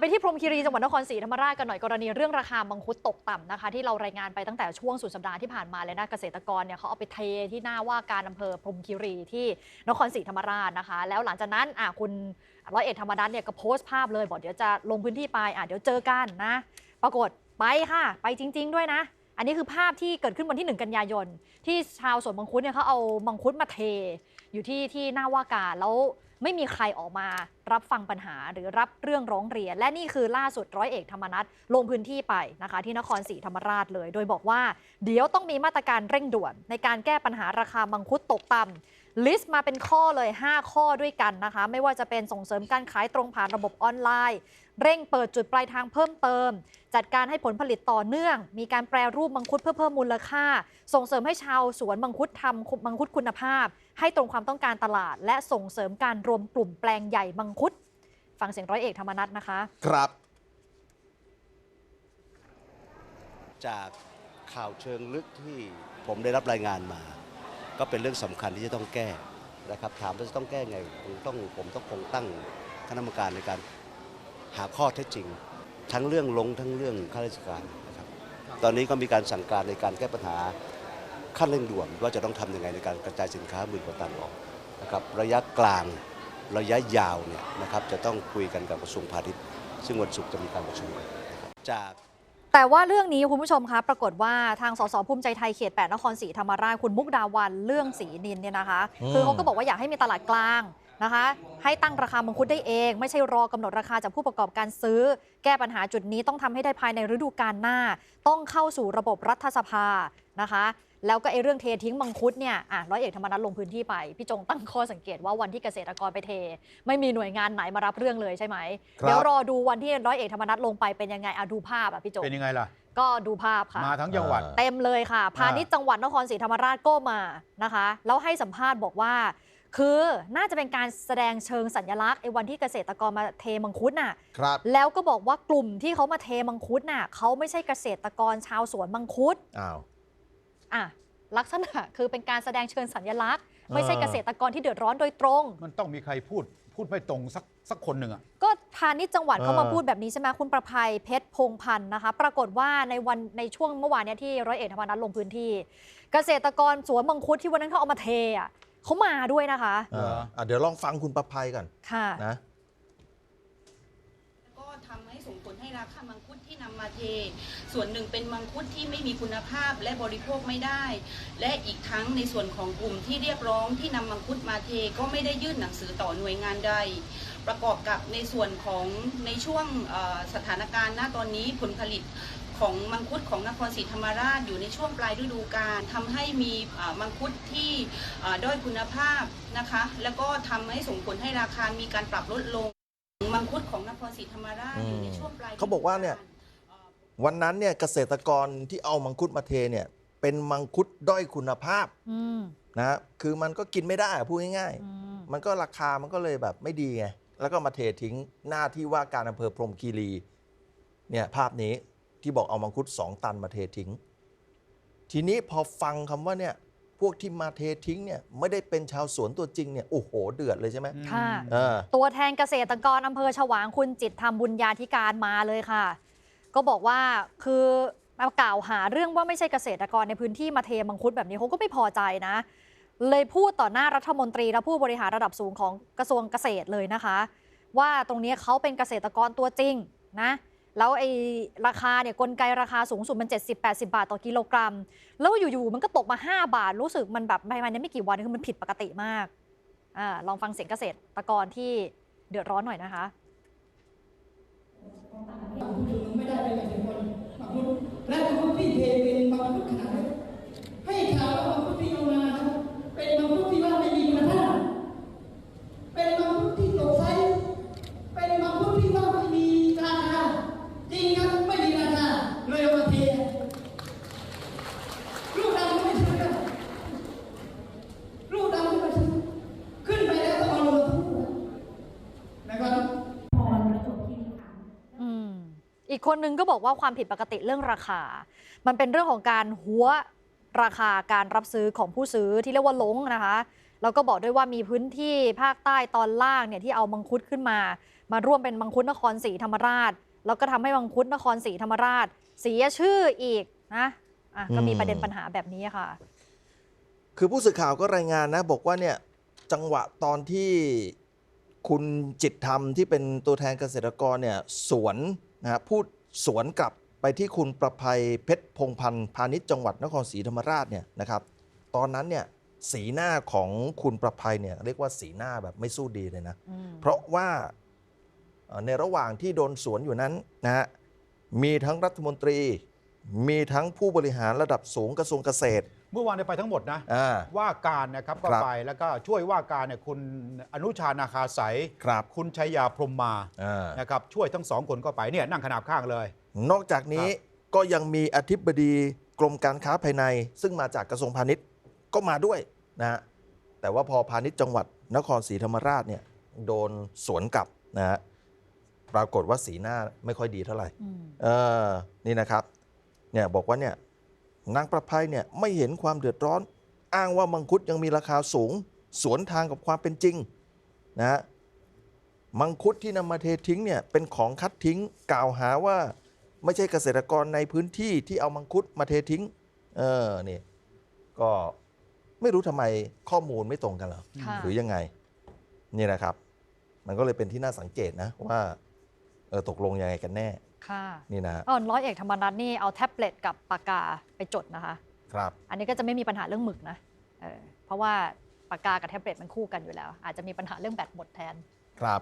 ไปที่พรมคีรีจังหวัดนครศรีธรรมราชกันหน่อยกรณีเรื่องราคามังคุดตกต่ำนะคะ ที่เรารายงานไปตั้งแต่ช่วงสุดสัปดาห์ที่ผ่านมาเลยนะเกษตรกรเนี่ยเขาเอาไปเทที่หน้าว่าการอำเภอพรมคีรีที่นครศรีธรรมราชนะคะ แล้วหลังจากนั้นอะคุณร้อยเอกธรรมนัฐเนี่ยก็โพสต์ภาพเลยบอกเดี๋ยวจะลงพื้นที่ไปอะเดี๋ยวเจอกันนะ ปรากฏไปค่ะ ไปจริง ๆ ด้วยนะ อันนี้คือภาพที่เกิดขึ้นวันที่ 1 กันยายน ที่ชาวสวนมังคุดเนี่ยเขาเอามังคุดมาเทอยู่ที่ที่หน้าว่าการแล้วไม่มีใครออกมา รับฟังปัญหาหรือรับเรื่องร้องเรียน และนี่คือล่าสุดร้อยเอกธรรมนัฐลงพื้นที่ไปนะคะที่นครศรีธรรมราชเลย โดยบอกว่า เดี๋ยวต้องมีมาตรการเร่งด่วน ในการแก้ปัญหาราคามังคุดตกต่ำลิสต์มาเป็นข้อเลย 5 ข้อด้วยกันนะคะ ไม่ว่าจะเป็นส่งเสริมการขายตรงผ่านระบบออนไลน์ เร่งเปิดจุดปลายทางเพิ่มเติม จัดการให้ผลผลิตต่อเนื่อง มีการแปรรูปมังคุดเพื่อเพิ่มมูลค่า ส่งเสริมให้ชาวสวนมังคุดทำมังคุดคุณภาพ ให้ตรงความต้องการตลาด และส่งเสริมการรวมกลุ่มแปลงใหญ่มังคุดฟังเสียงร้อยเอกธรรมนัฐนะคะ ครับ จากข่าวเชิงลึกที่ผมได้รับรายงานมา ก็เป็นเรื่องสำคัญที่จะต้องแก้นะครับ ถามว่าจะต้องแก้ไงคงต้องผมต้องคงตั้งคณะกรรมการในการหาข้อเท็จจริง ทั้งเรื่องลงทั้งเรื่องข้าราชการนะครับ ตอนนี้ก็มีการสั่งการในการแก้ปัญหาขั้นเร่งด่วนว่าจะต้องทำยังไงในการกระจายสินค้าหมื่นกว่าตันออกนะครับระยะกลาง ระยะยาวเนี่ยนะครับจะต้องคุยกันกับกระทรวงพาณิชย์ ซึ่งวันศุกร์จะมีการประชุมนะครับจากแต่ว่าเรื่องนี้คุณผู้ชมคะปรากฏว่าทางสสภูมิใจไทยเขต 8 นครศรีธรรมราชคุณมุกดาวันเรื่องศรีนินเนี่ยนะคะอืมคือเขาก็บอกว่าอยากให้มีตลาดกลางนะคะ ให้ตั้งราคามังคุดได้เอง ไม่ใช่รอกำหนดราคาจากผู้ประกอบการซื้อ แก้ปัญหาจุดนี้ต้องทำให้ได้ภายในฤดูกาลหน้า ต้องเข้าสู่ระบบรัฐสภานะคะ แล้วก็ไอ้เรื่องเททิ้งมังคุดเนี่ยอะร้อยเอกธรรมนัฐลงพื้นที่ไป พี่จงตั้งข้อสังเกตว่าวันที่เกษตรกรไปเท ไม่มีหน่วยงานไหนมารับเรื่องเลยใช่ไหมครับ เดี๋ยวรอดูวันที่ร้อยเอกธรรมนัฐลงไปเป็นยังไงอะดูภาพอะพี่จงเป็นยังไงล่ะ ก็ดูภาพค่ะ มาทั้งจังหวัด เต็มเลยค่ะ พาณิชย์จังหวัดนครศรีธรรมราชก็มานะคะ แล้วให้สัมภาษณ์บอกว่า คือน่าจะเป็นการแสดงเชิงสัญลักษณ์ไอ้วันที่เกษตรกรมาเทมังคุดน่ะ ครับ แล้วก็บอกว่ากลุ่มที่เขามาเทมังคุดน่ะเขาไม่ใช่เกษตรกรชาวสวนมังคุด อ้าว อะลักษณะคือเป็นการแสดงเชิงสัญลักษณ์ ไม่ใช่เกษตรกรที่เดือดร้อนโดยตรง มันต้องมีใครพูดพูดไม่ตรงสักสักคนหนึ่งอะ ก็พาณิชย์จังหวัดเออเขามาพูดแบบนี้ใช่ไหมคุณประภัยเพชรพงพันธ์นะคะ ปรากฏว่าในวันในช่วงเมื่อวานเนี้ที่ร้อยเอกธรรมนัฐลงพื้นที่ เกษตรกรสวนมังคุดที่วันนั้นเขาเอามาเทอะเขามาด้วยนะคะ เออ อะเดี๋ยวลองฟังคุณประภัยก่อนค่ะ นะก็ ทำให้ส่งผลให้ราคามังคุดที่นำมาเท ส่วนหนึ่งเป็นมังคุดที่ไม่มีคุณภาพและบริโภคไม่ได้ และอีกทั้งในส่วนของกลุ่มที่เรียกร้องที่นำมังคุดมาเทก็ไม่ได้ยื่นหนังสือต่อหน่วยงานใด ประกอบกับในส่วนของในช่วงสถานการณ์ณตอนนี้ผลผลิตของมังคุดของนครศรีธรรมราชอยู่ในช่วงปลายฤดูกาลทำให้มีมังคุดที่ด้อยคุณภาพนะคะ แล้วก็ทำให้ส่งผลให้ราคามีการปรับลดลง มังคุดของนครศรีธรรมราชอยู่ในช่วงปลายฤดูเขาบอกว่าเนี่ย วันนั้นเนี่ยเกษตรกรที่เอามังคุดมาเทเนี่ยเป็นมังคุดด้อยคุณภาพอืมนะคือมันก็กินไม่ได้อะพูดง่ายอืมๆ มันก็ราคามันก็เลยแบบไม่ดีไงแล้วก็มาเททิ้งหน้าที่ว่าการอำเภอพรหมคีรีเนี่ยภาพนี้ที่บอกเอามังคุดสองตันมาเททิ้ง ทีนี้พอฟังคำว่าเนี่ย พวกที่มาเททิ้งเนี่ยไม่ได้เป็นชาวสวนตัวจริงเนี่ยโอ้โหเดือดเลยใช่ไหมค่ะ เออ ตัวแทนเกษตรกรอำเภอฉวางคุณจิตรธรรมบุญญาธิการมาเลยค่ะ ก็บอกว่าคือมากล่าวหาเรื่องว่าไม่ใช่เกษตรกรในพื้นที่มาเทมังคุดแบบนี้เขาก็ไม่พอใจนะ เลยพูดต่อหน้ารัฐมนตรีและผู้บริหารระดับสูงของกระทรวงเกษตรเลยนะคะ ว่าตรงนี้เขาเป็นเกษตรกรตัวจริงนะ แล้วไอ้ราคาเนี่ยกลไกราคาสูงสุดมัน 70-80 บาทต่อกิโลกรัม แล้วอยู่ๆมันก็ตกมา 5 บาท รู้สึกมันแบบภายในไม่กี่วันคือมันผิดปกติมากอาลองฟังเสียงเกษตรกรที่เดือดร้อนหน่อยนะคะไม่ได้เป็นเกษตรกรมังคุดและมังคุดที่เทเป็นมังคุดขนาดเล็กให้ข่าวว่ามังคุดที่เอามานะครับเป็นมังคุดที่ว่าไม่มีคุณภาพเป็นมังคุดที่ตกไซส์เป็นมังคุดที่ว่าไม่มีราคาจริงครับไม่มีราคาเลยเอามาเทลูกดำก็ไม่ซื้อครับลูกดำก็ไม่ซื้อขึ้นไปแล้วต้องเอาลงมาทุกนะครับ อืม อีกคนนึงก็บอกว่าความผิดปกติเรื่องราคา มันเป็นเรื่องของการหัวราคาการรับซื้อของผู้ซื้อที่เรียกว่าล้งนะคะแล้วก็บอกด้วยว่ามีพื้นที่ภาคใต้ตอนล่างเนี่ยที่เอามังคุดขึ้นมา มาร่วมเป็นมังคุดนครศรีธรรมราช แล้วก็ทำให้มังคุดนครศรีธรรมราช เสียชื่ออีกนะอะก็มีประเด็นปัญหาแบบนี้ค่ะ คือผู้สื่อข่าวก็รายงานนะ บอกว่าเนี่ยจังหวะตอนที่คุณจิตธรรมที่เป็นตัวแทนเกษตรกรเนี่ยสวน นะฮะพูดสวนกลับไปที่คุณประภัยเพชรพงพันธ์พาณิชย์จังหวัดนครศรีธรรมราชเนี่ยนะครับ ตอนนั้นเนี่ยสีหน้าของคุณประภัยเนี่ยเรียกว่าสีหน้าแบบไม่สู้ดีเลยนะ อืมเพราะว่าเอ่อในระหว่างที่โดนสวนอยู่นั้นนะฮะมีทั้งรัฐมนตรี มีทั้งผู้บริหารระดับสูงกระทรวงเกษตรเมื่อวานได้ไปทั้งหมดนะ อ่า ว่าการนะครับก็ครับไปแล้วก็ช่วยว่าการเนี่ยคุณอนุชานาคาสายครับคุณชัยยาพรหมมาอ่านะครับช่วยทั้งสองคนก็ไปเนี่ยนั่งขนาบข้างเลย นอกจากนี้ก็ยังมีอธิบดีกรมการค้าภายใน ซึ่งมาจากกระทรวงพาณิชย์ก็มาด้วยนะฮะแต่ว่าพอพาณิชย์จังหวัดนครศรีธรรมราชเนี่ยโดนสวนกลับนะฮะปรากฏว่าสีหน้าไม่ค่อยดีเท่าไหร่ อืม เออ นี่นะครับ เนี่ยบอกว่าเนี่ย นางประภัยเนี่ยไม่เห็นความเดือดร้อน อ้างว่ามังคุดยังมีราคาสูง สวนทางกับความเป็นจริงนะฮะมังคุดที่นำมาเททิ้งเนี่ยเป็นของคัดทิ้งกล่าวหาว่าไม่ใช่เกษตรกรในพื้นที่ที่เอามังคุดมาเททิ้ง เออนี่ก็ไม่รู้ทำไมข้อมูลไม่ตรงกันเหรอค่ะ หรือยังไง นี่นะครับ มันก็เลยเป็นที่น่าสังเกตนะว่าเออตกลงยังไงกันแน่ ค่ะนี่นะฮะอ๋อร้อยเอกธรรมนัฐนี่เอาแท็บเล็ตกับปากกาไปจดนะคะ ครับ อันนี้ก็จะไม่มีปัญหาเรื่องหมึกนะเออเพราะว่าปากกากับแท็บเล็ตมันคู่กันอยู่แล้ว อาจจะมีปัญหาเรื่องแบตหมดแทน ครับ